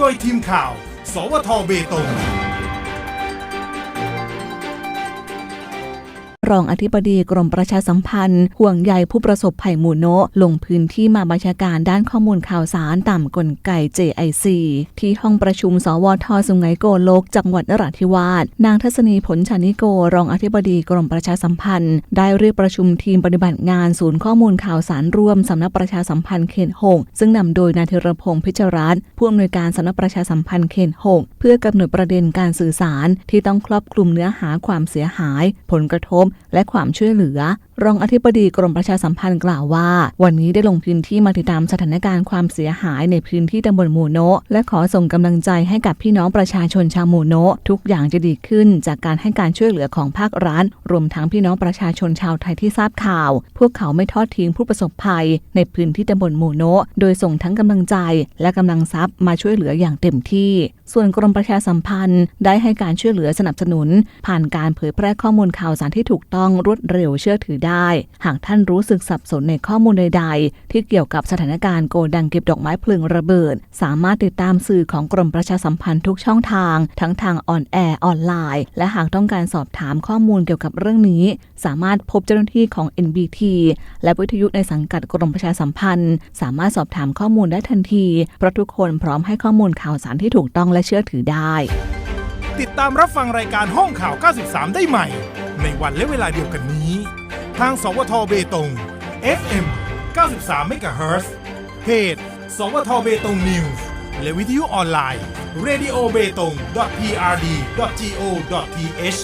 โดยทีมข่าว สวทเบตง รองอธิบดีกรมประชาสัมพันธ์ ห่วงใยผู้ประสบภัยหมู่โนะลงพื้นที่มาบัญชาการด้านข้อมูลข่าวสารตามกลไก JIC ที่ห้องประชุม สวทสุไหงโกลก จังหวัดนราธิวาสนางทัศนีผลชานิโกรองอธิบดีกรมประชาสัมพันธ์ ได้เรียกประชุมทีมปฏิบัติงานศูนย์ข้อมูลข่าวสารร่วมสำนักประชาสัมพันธ์เขตหกซึ่งนำโดยนายเทรพงศ์พิจารัตน์ผู้อำนวยการสำนักประชาสัมพันธ์เขตหกเพื่อกำหนดประเด็นการสื่อสารที่ต้องครอบคลุมเนื้อหาความเสียหาย ผลกระทบและความช่วยเหลือ รองอธิบดีกรมประชาสัมพันธ์กล่าวว่า วันนี้ได้ลงพื้นที่มาติดตามสถานการณ์ความเสียหายในพื้นที่ตำบลหมู่โนะและขอส่งกำลังใจให้กับพี่น้องประชาชนชาวหมู่โนะทุกอย่างจะดีขึ้น จากการให้การช่วยเหลือของภาครัฐรวมทั้งพี่น้องประชาชนชาวไทยที่ทราบข่าว พวกเขาไม่ทอดทิ้งผู้ประสบภัย ในพื้นที่ตำบลหมู่โนะโดยส่งทั้งกำลังใจ และกำลังทรัพย์มาช่วยเหลืออย่างเต็มที่ ส่วนกรมประชาสัมพันธ์ ได้ให้การช่วยเหลือสนับสนุน ผ่านการเผยแพร่ข้อมูลข่าวสารที่ถูกต้องรวดเร็วเชื่อถือได้หากท่านรู้สึกสับสนในข้อมูลใด ๆ ที่เกี่ยวกับสถานการณ์โกดังเก็บดอกไม้เพลิงระเบิด สามารถติดตามสื่อของกรมประชาสัมพันธ์ทุกช่องทาง ทั้งทางออนแอร์ออนไลน์ และหากต้องการสอบถามข้อมูลเกี่ยวกับเรื่องนี้ สามารถพบเจ้าหน้าที่ของ NBT และวิทยุในสังกัดกรมประชาสัมพันธ์ สามารถสอบถามข้อมูลได้ทันที เพราะทุกคนพร้อมให้ข้อมูลข่าวสารที่ถูกต้องและเชื่อถือได้ ติดตามรับฟังรายการห้องข่าว 93 ได้ใหม่ ในวันและเวลาเดียวกันนี้ ทางสวทเบตง FM 93 MHz เพจ สวทเบตงนิวส์และวิทยุออนไลน์ radio b e t o n g prd go th